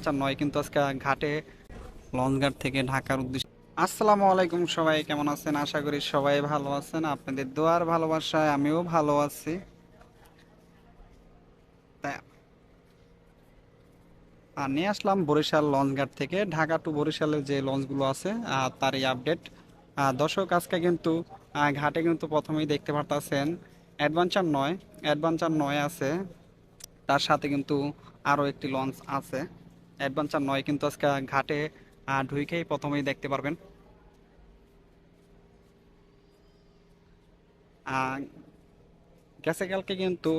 আচ্ছা নয় কিন্তু আজকে ঘাটে লঞ্চঘাট থেকে ঢাকার উদ্দেশ্যে। আসসালামু আলাইকুম সবাই কেমন আছেন? আশা করি সবাই ভালো আছেন। আপনাদের দোয়ার ভালোবাসায় আমিও ভালো আছি। আর নিয়ে আসলাম বরিশাল লঞ্চঘাট থেকে। ঢাকা টু বরিশালের যে লঞ্চগুলো আছে আহ, তারই আপডেট দর্শক আজকে কিন্তু ঘাটে কিন্তু প্রথমেই দেখতে পারতাছেন অ্যাডভেঞ্চার নয় অ্যাডভেঞ্চার নয় আছে। তার সাথে কিন্তু আরও একটি লঞ্চ আছে। অ্যাডভেঞ্চার নয়, কিন্তু আজকে ঘাটে ঢুকেই প্রথমেই দেখতে পারবেন। গেছে কালকে কিন্তু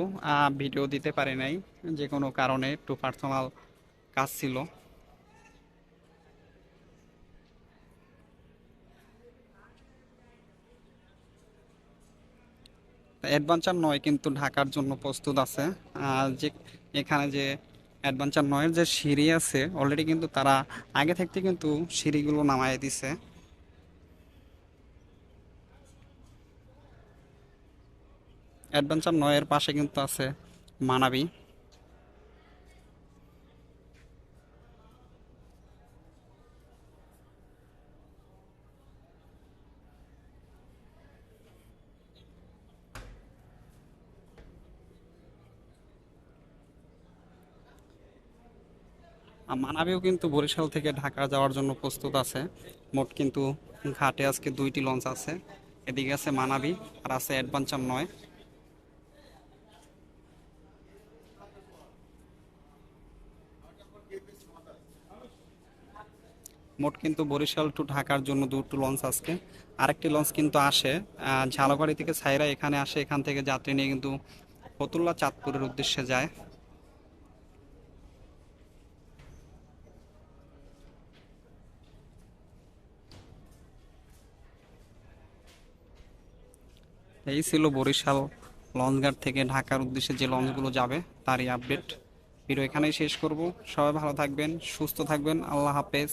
ভিডিও দিতে পারি নাই, যে কোনো কারণে একটু পার্সোনাল কাজ ছিল। অ্যাডভেঞ্চার নয়, কিন্তু ঢাকার জন্য প্রস্তুত আছে। যে এখানে যে অ্যাডভেঞ্চার নয়ের যে সিঁড়ি আছে অলরেডি কিন্তু তারা আগে থাকতে কিন্তু সিঁড়িগুলো নামাই দিছে। অ্যাডভেঞ্চার নয়ের পাশে কিন্তু আছে মানাবি। মানাবিও কিন্তু বরিশাল থেকে ঢাকা যাওয়ার জন্য প্রস্তুত আছে। মোট কিন্তু ঘাটে আজকে দুইটি লঞ্চ আছে। এদিকে আছে মানাবি আর আছে অ্যাডভেঞ্চার নয়। মোট কিন্তু বরিশাল টু ঢাকার জন্য দুটো লঞ্চ আজকে। আরেকটি লঞ্চ কিন্তু আসে আহ, ঝালকাড়ি থেকে ছাইরা এখানে আসে। এখান থেকে যাত্রী নিয়ে কিন্তু ফতুল্লা চাঁদপুরের উদ্দেশ্যে যায়। এই ছিল বরিশাল লঞ্চঘাট থেকে ঢাকার উদ্দেশ্যে যে লঞ্চগুলো যাবে, তারই আপডেট ভিডিও এখানেই শেষ করব। সবাই ভালো থাকবেন, সুস্থ থাকবেন। আল্লাহ হাফেজ।